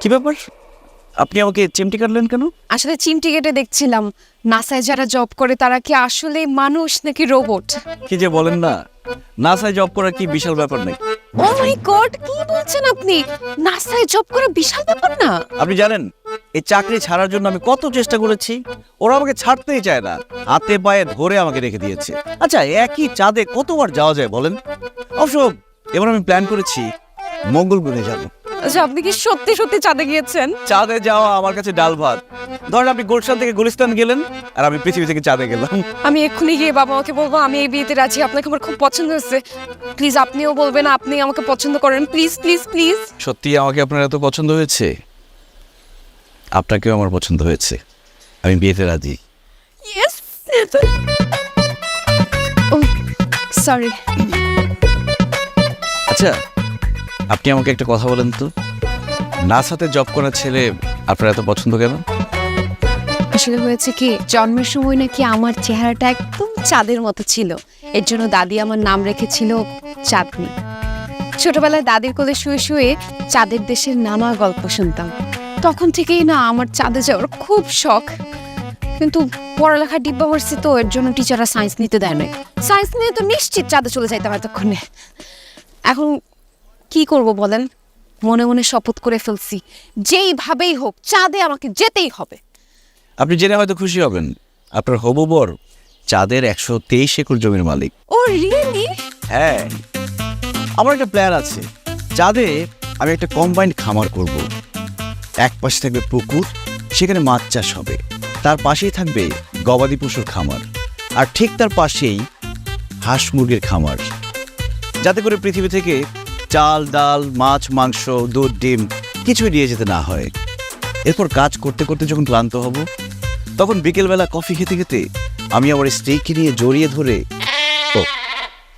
কি ব্যাপার? আপনি আমাকে চিমটি কাটলেন কেন? আসলে চিমটি কেটে দেখছিলাম। নাসায় যারা জব করে তারা কি আসলে মানুষ নাকি রোবট? কি যে বলেন না নাসায় জব করা কি বিশাল ব্যাপার নাকি? ও মাই গড কি বলছেন আপনি? নাসায় জব করা বিশাল ব্যাপার না? আপনি জানেন এই চাকরি ছাড়ার জন্য আমি কত চেষ্টা করেছি ওরা আমাকে ছাড়তেই চায় না হাতে পায়ে ধরে আমাকে রেখে দিয়েছে। আচ্ছা একই চাঁদে কতবার যাওয়া যায় বলেন? অবশ্য এবার আমি প্ল্যান করেছি মঙ্গল গ্রহে যাব। আচ্ছা আপনি কি সত্যি সত্যি চাঁদে গিয়েছেন? চাঁদে যাওয়া আমার কাছে ডাল ভাত। ধরেন আপনি গুলশান থেকে গুলিস্তান গেলেন আর আমি পৃথিবী থেকে চাঁদে গেলাম। আমি এক্ষুনি গিয়ে বাবা মাকে বলব আমি এই বিয়েতে রাজি আপনাকে আমার খুব পছন্দ হয়েছে। প্লিজ আপনিও বলবেন আপনি আমাকে পছন্দ করেন। Please please please. সত্যি আমাকে আপনার এত পছন্দ হয়েছে? আপনাকেও আমার পছন্দ হয়েছে। আমি বিয়েতে রাজি। ইয়েস ও সরি আচ্ছা আপনি আমাকে একটা কথা বলেন তো? নাসাতে জব করা ছেলে আপনার এত পছন্দ কেন? আসলে হয়েছে কি, জন্মের সময় নাকি আমার চেহারাটা একদম চাঁদের মতো ছিল। এর জন্য দাদি আমার নাম রেখেছিল চাঁদনি। ছোটবেলায় দাদির কোলে শুয়ে শুয়ে চাঁদের দেশের নানা গল্প শুনতাম। তখন থেকেই না আমার চাঁদে যাওয়ার খুব শখ। কিন্তু পড়ালেখা ডিব্বা মারছি তো, এর জন্য টিচাররা সায়েন্স নিতে দেয় না সায়েন্স নিয়ে তো নিশ্চিত চাঁদে চলে যাইতাম এতক্ষণে। এখন কি করব বলেন? মনে মনে শপথ করে ফেলছি। যেইভাবেই হোক চাঁদে আমাকে যেতেই হবে। আপনি জেনে হয়তো খুশি হবেন। আপনার হবু বর চাঁদের একশো তেইশ একর জমির মালিক। ও রিয়েলি? হ্যাঁ। আমার একটা প্ল্যান আছে। চাঁদে আমি একটা কম্বাইন্ড খামার করব। এক পাশে থাকবে পুকুর সেখানে মাছ চাষ হবে। তার পাশেই থাকবে গবাদি পশুর খামার। আর ঠিক তার পাশেই হাঁস মুরগির খামার। যাতে করে পৃথিবী থেকে চাল ডাল মাছ মাংস দুধ ডিম কিছুই নিয়ে যেতে না হয়। এরপর কাজ করতে করতে যখন ক্লান্ত হব তখন বিকেলবেলা কফি খেতে খেতে আমি আমার স্ত্রীকে নিয়ে জড়িয়ে ধরে ও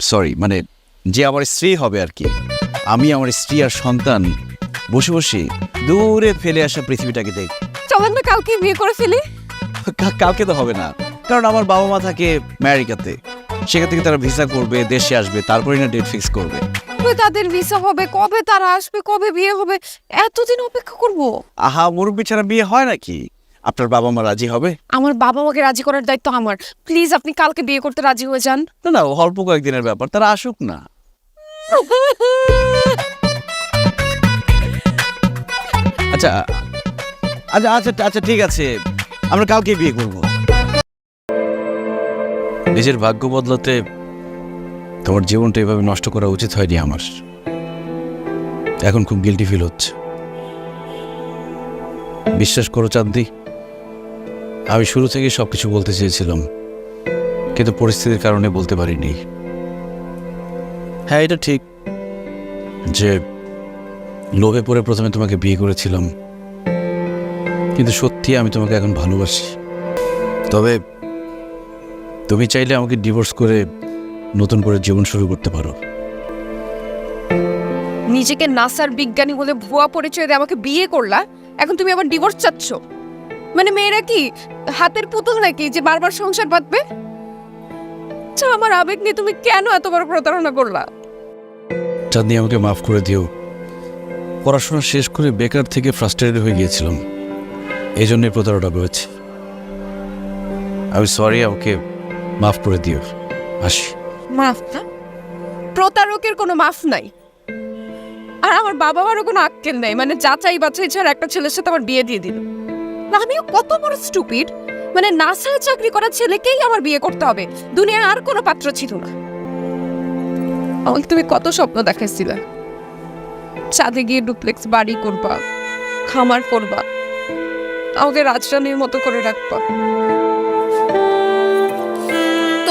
সরি মানে যে আমার স্ত্রী হবে আর কি আমি আমার স্ত্রী আর সন্তান বসে বসে দূরে ফেলে আসা পৃথিবীটাকে দেখ। চলেন না কালকে বিয়ে করে ফেলি। কা- কালকে তো হবে না কারণ আমার বাবা মা থাকে আমেরিকাতে সেখান থেকে তারা ভিসা করবে দেশে আসবে তারপরে না ডেট ফিক্স করবে। কবে তাদের ভিসা হবে কবে তারা আসবে কবে বিয়ে হবে এতদিন অপেক্ষা করব। আহা মুরব্বী ছাড়া বিয়ে হয় নাকি? আপনার বাবা মা রাজি হবে? আমার বাবা মাকে রাজি করার দায়িত্ব আমার। প্লিজ আপনি কালকে বিয়ে করতে রাজি হয়ে যান। না না অল্প কয়েকদিনের ব্যাপার তারা আসুক না। আচ্ছা আচ্ছা আচ্ছা আচ্ছা ঠিক আছে। আমরা কালকে বিয়ে করব। নিজের ভাগ্য বদলাতে তোমার জীবনটা এভাবে নষ্ট করা উচিত হয়নি আমার। এখন খুব গিল্টি ফিল হচ্ছে। বিশ্বাস করো চাঁদি আমি শুরু থেকে সব কিছু বলতে চেয়েছিলাম, কিন্তু পরিস্থিতির কারণে বলতে পারিনি। হ্যাঁ এটা ঠিক। যে লোভে পড়ে প্রথমে তোমাকে বিয়ে করেছিলাম, কিন্তু সত্যি আমি তোমাকে এখন ভালোবাসি। তবে তুমি চাইলে আমাকে ডিভোর্স করে নতুন করে জীবন শুরু করতে পারো। নিজেকে নাসার বিজ্ঞানী বলে ভুয়া পরিচয় দিয়ে আমাকে বিয়ে করলা? এখন তুমি আবার ডিভোর্স চাচ্ছ? মানে মেয়েরা কি হাতের পুতুল নাকি যে বারবার সংসার বাঁধবে? আচ্ছা আমার আবেগ নিয়ে তুমি কেন এত বড় প্রতারণা করলা? চাঁদনি আমাকে মাফ করে দিও। পড়াশোনা শেষ করে বেকার থেকে ফ্রাস্ট্রেটেড হয়ে গিয়েছিলাম। এই জন্যই প্রতারণা করেছি আমি সরি আমাকে মাফ করে দিও। আসি। মাফ না। প্রতারকের কোনো মাফ নাই। আর আমার বাবা মারও কোনো আক্কেল নেই। মানে যাচাই বাছাই ছাড়া একটা ছেলের সাথে আমার বিয়ে দিয়ে দিল। না, আমিও কত বড় স্টুপিড মানে নাসায় চাকরি করা ছেলেকেই আমার বিয়ে করতে হবে। দুনিয়ায় আর কোনো পাত্র ছিল না। আমাকে তুমি কত স্বপ্ন দেখাইছিলে। চাঁদে গিয়ে ডুপ্লেক্স বাড়ি করবা, খামার করবা, আমাকে রাজরানীর মতো করে রাখবা।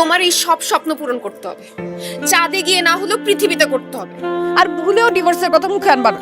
তোমার এই সব স্বপ্ন পূরণ করতে হবে। চাঁদে গিয়ে না হলেও পৃথিবীতে করতে হবে। আর ভুলেও ডিভোর্সের কথা মুখে আনবা না।